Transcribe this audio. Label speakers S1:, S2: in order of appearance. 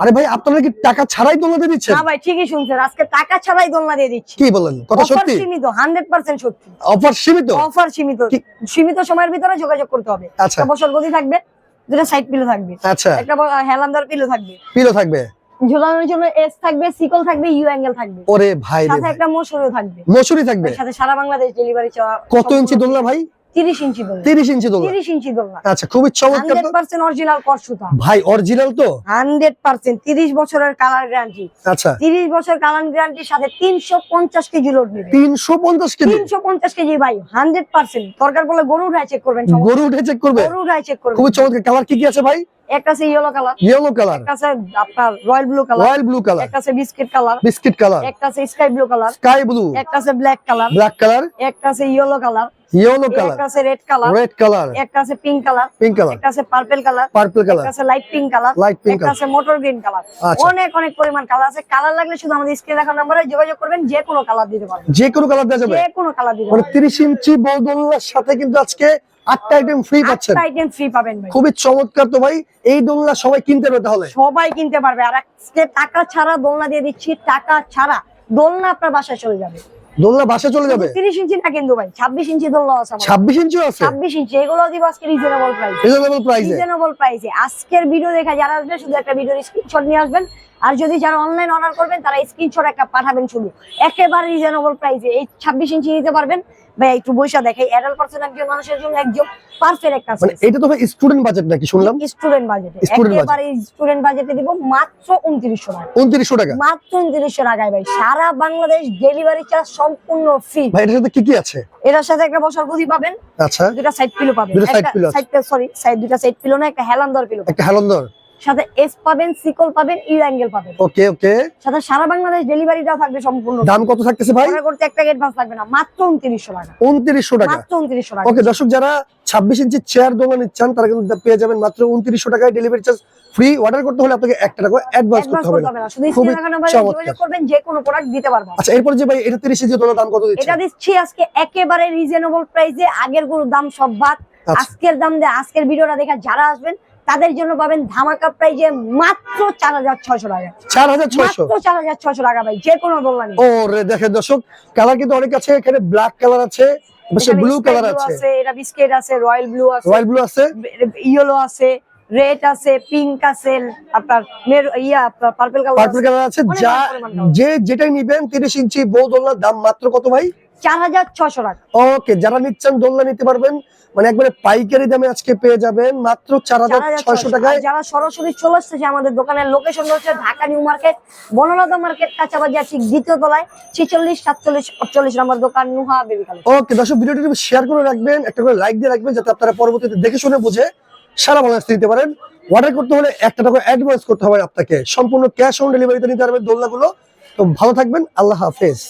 S1: আরে ভাই আপনারা কি টাকা ছাড়াই দোলনা দিয়ে দিচ্ছেন?
S2: না ভাই ঠিকই শুনছেন। আজকে টাকা ছাড়াই দোলনা দিয়ে দিচ্ছি।
S1: কি বলেন? কথা
S2: অফার
S1: সত্যি?
S2: সীমিত হান্ড্রেড পার্সেন্ট সত্যি।
S1: অফার সীমিত?
S2: অফার সীমিত। সীমিত সময়ের ভিতরে যোগাযোগ করতে হবে।
S1: আচ্ছা।
S2: একটা বছর গদি থাকবে দুটো সাইড পিলো থাকবে।
S1: আচ্ছা।
S2: একটা হেলান্দার পিলো থাকবে।
S1: পিলো থাকবে?
S2: ঝোলানোর জন্য এস থাকবে সিকল থাকবে ইউ অ্যাঙ্গেল থাকবে।
S1: ওরে ভাই
S2: সাথে একটা মশুরিও থাকবে।
S1: মসুরি থাকবে?
S2: সাথে সারা বাংলাদেশ ডেলিভারি চাওয়া
S1: কত ইঞ্চি দোলনা ভাই?
S2: তিরিশ ইঞ্চি দোলনা।
S1: তিরিশ ইঞ্চি দোলনা।
S2: তিরিশ ইঞ্চি দোলনা।
S1: আচ্ছা খুবই চমৎকার
S2: অরিজিনাল কর সুতা
S1: ভাই অরিজিনাল তো?
S2: Hundred percent. তিরিশ বছরের কালার গ্যারান্টি।
S1: আচ্ছা।
S2: তিরিশ বছর কালার গ্যারান্টির সাথে তিনশো পঞ্চাশ কেজি লোড নেবে।
S1: কেজি?
S2: তিনশো পঞ্চাশ কেজি ভাই হান্ড্রেড পার্সেন্ট। দরকার বলে গরু উঠায় চেক করবেন
S1: গরু উঠে চেক করবে।
S2: গরু উঠায় চেক
S1: করবে চমৎকার। কালার কি কি আছে ভাই?
S2: একটা আছে ইয়েলো কালার
S1: ইয়েলো কালার
S2: একটা আছে আপনার royal blue colour
S1: royal blue colour
S2: একটা আছে বিস্কিট কালার
S1: বিস্কিট কালার
S2: একটা আছে sky blue colour
S1: sky blue
S2: একটা আছে ব্ল্যাক কালার
S1: ব্ল্যাক কালার
S2: একটা আছে ইয়েলো কালার
S1: ইয়েলো কালার
S2: একটা আছে রেড কালার
S1: রেড কালার
S2: একটা আছে পিঙ্ক কালার
S1: পিঙ্ক কালার
S2: একটা আছে পার্পল কালার
S1: পার্পল কালার
S2: একটা আছে light pink colour
S1: light pink
S2: একটা আছে মোটর গ্রিন কালার
S1: আচ্ছা।
S2: অনেক অনেক পরিমাণ কালার আছে কালার লাগলে শুধু আমাদের স্ক্রিনে রাখা নাম্বারে যোগাযোগ করবেন যে কোনো কালার দিতে পারবেন
S1: যে কোনো কালার দেওয়া যাবে
S2: যে কোনো কালার দিতে
S1: মানে
S2: পারবেন
S1: তিরিশ ইঞ্চি বড় সাথে কিন্তু আজকে আটটা আইটেম ফ্রি পাচ্ছেন।
S2: আইটেম ফ্রি পাবেন ভাই।
S1: খুবই চমৎকার তো ভাই। এই দোলনা সবাই কিনতে হবে তাহলে?
S2: সবাই কিনতে পারবে। আর টাকা ছাড়া দোলনা দিয়ে দিচ্ছি টাকা ছাড়া দোলনা আপনার বাসায় চলে যাবে।
S1: দোলনা বাসা চলে যাবে?
S2: তিরিশ ইঞ্চি না কিন্তু ভাই ছাব্বিশ ইঞ্চি দোলনা আছে
S1: আছে?
S2: ছাব্বিশ ইঞ্চি এগুলো দিব আজকে রিজনেবল প্রাইস
S1: রিজনেবল প্রাইসে
S2: রিজনেবল প্রাইসে আজকের ভিডিও দেখা যারা আসবে শুধু একটা ভিডিওর স্ক্রিনশট নিয়ে আসবেন। আর যদি যারা অনলাইন অর্ডার করবেন তারা স্ক্রিনশট একটা পাঠাবেন শুধু। একেবারে রিজনেবল প্রাইসে এই ছাব্বিশ ইঞ্চি নিতে পারবেন। ভাই একটু বৈশা দেখে অ্যাডাল্ট পার্সন একজন মানুষের জন্য একদম পারফেক্ট একটা
S1: মানে এটা তো ভাই স্টুডেন্ট বাজেট নাকি শুনলাম?
S2: স্টুডেন্ট বাজেটে একেবারে স্টুডেন্ট বাজেটে দিব মাত্র উনত্রিশশো টাকা।
S1: উনত্রিশশো টাকা?
S2: মাত্র টাকায় ভাই। সারা বাংলাদেশ ডেলিভারি চার্জ সম্পূর্ণ ফ্রি
S1: ভাই এটার সাথে কি কি আছে?
S2: এটার সাথে একটা বসার গদি পাবেন।
S1: আচ্ছা।
S2: দুটা সাইড পিলো পাবেন।
S1: দুটো side pillow
S2: সরি সাইড দুটা সাইড পিলো না একটা পিলো সাথে এস পাবেন সিকল পাবেন অ্যাঙ্গেল পাবেন।
S1: ওকে ওকে
S2: সাথে সারা বাংলাদেশ ডেলিভারিটা থাকবে সম্পূর্ণ।
S1: দাম কত থাকতেছে ভাই?
S2: অর্ডার করতে একটা অ্যাডভান্স লাগবে না মাত্র উনত্রিশশো টাকা।
S1: উনত্রিশশো টাকা।
S2: মাত্র উনত্রিশশো টাকা।
S1: ওকে দর্শক যারা ছাব্বিশ ইঞ্চি চেয়ার দোলনা নিচ্ছেন তারা কিন্তু পেয়ে যাবেন মাত্র উনত্রিশশো টাকায় ডেলিভারি চার্জ ফ্রি অর্ডার করতে হলে আপনাকে একটা টাকা অ্যাডভান্স করতে হবে
S2: না। শুধু নাম্বারে যোগাযোগ করবেন যে কোনো প্রোডাক্ট দিতে পারব
S1: আচ্ছা এরপর যে ভাই এটা তিরিশ ইঞ্চি দোলনার দাম কত দিচ্ছে?
S2: এটা দিচ্ছি আজকে একেবারে রিজনেবল প্রাইসে আগের কোনো দাম সব বাদ।
S1: আচ্ছা।
S2: আজকের দাম দিয়ে আজকের ভিডিওটা দেখা যারা আসবেন তাদের জন্য পাবেন ধামাকা প্রাইজে মাত্র চার হাজার ছয়শো টাকা।
S1: চার হাজার ছয়শো?
S2: মাত্র চার হাজার ছয়শো টাকা ভাই যে কোনো নিন।
S1: ও রে দেখেন দর্শক কালার কিন্তু অনেক আছে এখানে ব্ল্যাক কালার আছে ব্লু কালার আছে।
S2: এটা বিস্কিট আছে রয়্যাল ব্লু আছে
S1: রয়্যাল ব্লু আছে?
S2: ইয়েলো আছে রেড আছে পিঙ্ক আছে আপনার ইয়া আপনার পার্পল কালার
S1: পার্পল কালার আছে যা যে যেটাই নিবেন তিরিশ ইঞ্চি বউ দাম মাত্র কত ভাই?
S2: চার হাজার ছশো টাকা।
S1: ওকে যারা নিচ্ছেন দোলনা নিতে পারবেন মানে একবারে পাইকারি দামে আজকে পেয়ে যাবেন মাত্র চার হাজার
S2: ছয়শো
S1: টাকায়।
S2: যারা সরাসরি চলে আসতেছে আমাদের দোকানের লোকেশন হচ্ছে Dhaka new market Bonolota market কাঁচাবাজার ঠিক দ্বিতীয় তলায় ছেচল্লিশ সাতচল্লিশ আটচল্লিশ নম্বর দোকান নুহা বেবি কালেকশন।
S1: ওকে দর্শক ভিডিওটি শেয়ার করে রাখবেন একটা করে লাইক দিয়ে রাখবেন যাতে আপনারা পরবর্তীতে দেখে শুনে বুঝে সারা বাংলাদেশ নিতে পারেন। অর্ডার করতে হলে একটা টাকা অ্যাডভান্স করতে হবে আপনাকে। সম্পূর্ণ ক্যাশ অন ডেলিভারিতে নিতে পারবেন দোলনাগুলো। তো ভালো থাকবেন আল্লাহ হাফেজ।